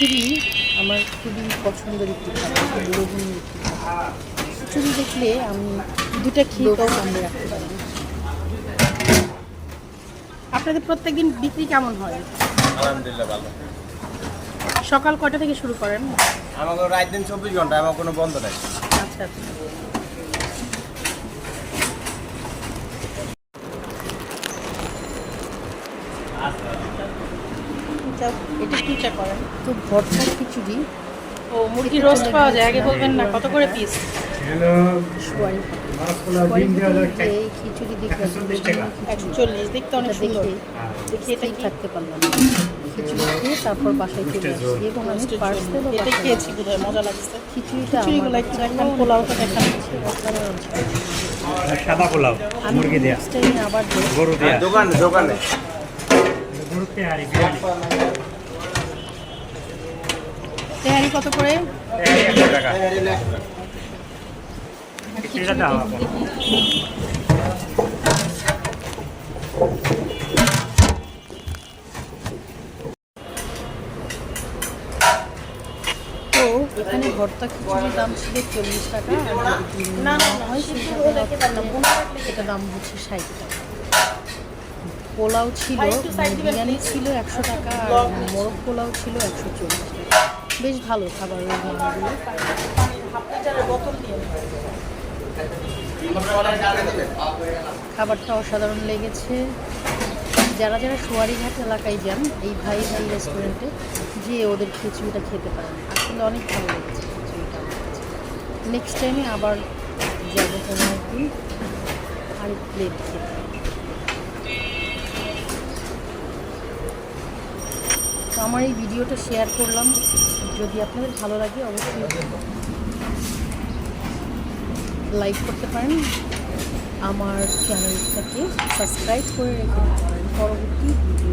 খিচুড়ি আমার খুবই পছন্দের একটি খাবার একটি খাবার। খিচুড়ি দেখলে আমি দুটা খেয়ে লোভ সামনে রাখতে পারি। আপনাদের প্রত্যেকদিন বিক্রি কেমন হয়? আলহামদুলিল্লাহ ভালো। সকাল কয়টা থেকে শুরু করেন? আমাকে রাত দিন চব্বিশ ঘণ্টা আমার কোনো বন্ধ নাই। আচ্ছা আচ্ছা। এটা কি চা করেন? তো ভর্তা খিচুড়ি। ও মুরগি রোস্ট পাওয়া যায় আগে বলবেন না কত করে পিস এই খিচুড়ি দেখে একশো চল্লিশ টাকা। একশো চল্লিশ দেখতে অনেক সুন্দর। দেখি এটা থাকতে পারলাম না। খিচুড়ি খেয়ে তারপর বাসায় চলে আসি। এবং আমি পার্সেলও এটা খেয়েছি বোধহয় মজা লাগছে। খিচুড়িটা খিচুড়িগুলো একটু দেখান পোলাওটা দেখান। অসাধারণ সাদা পোলাও। মুরগি দেয়া। আবার গরু দেয়া। দোকানে দোকানে। গরু তেহারি কত করে। তো এখানে ভর্তা খিচুড়ির দাম ছিল চল্লিশ টাকা না, হয় দাম হচ্ছে ষাট টাকা। পোলাও ছিল বিরিয়ানি ছিল একশো টাকা আর মোরগ পোলাও ছিল একশো চল্লিশ টাকা। বেশ ভালো দিয়ে খাবারটা অসাধারণ লেগেছে। যারা যারা সোয়ারিঘাট এলাকায় যান, এই ভাই ভাই রেস্টুরেন্টে যে ওদের খিচুড়িটা খেতে পারেন। আসলে অনেক ভালো লেগেছে খিচুড়িটা নেক্সট টাইমে আবার যাব কোনো একদিন। আরেক প্লেট খেতে। আমার এই ভিডিওটা শেয়ার করলাম। যদি আপনাদের ভালো লাগে, অবশ্যই লাইক করতে পারেন। আমার চ্যানেলটাকে সাবস্ক্রাইব করে রেখে পরবর্তী ভিডিও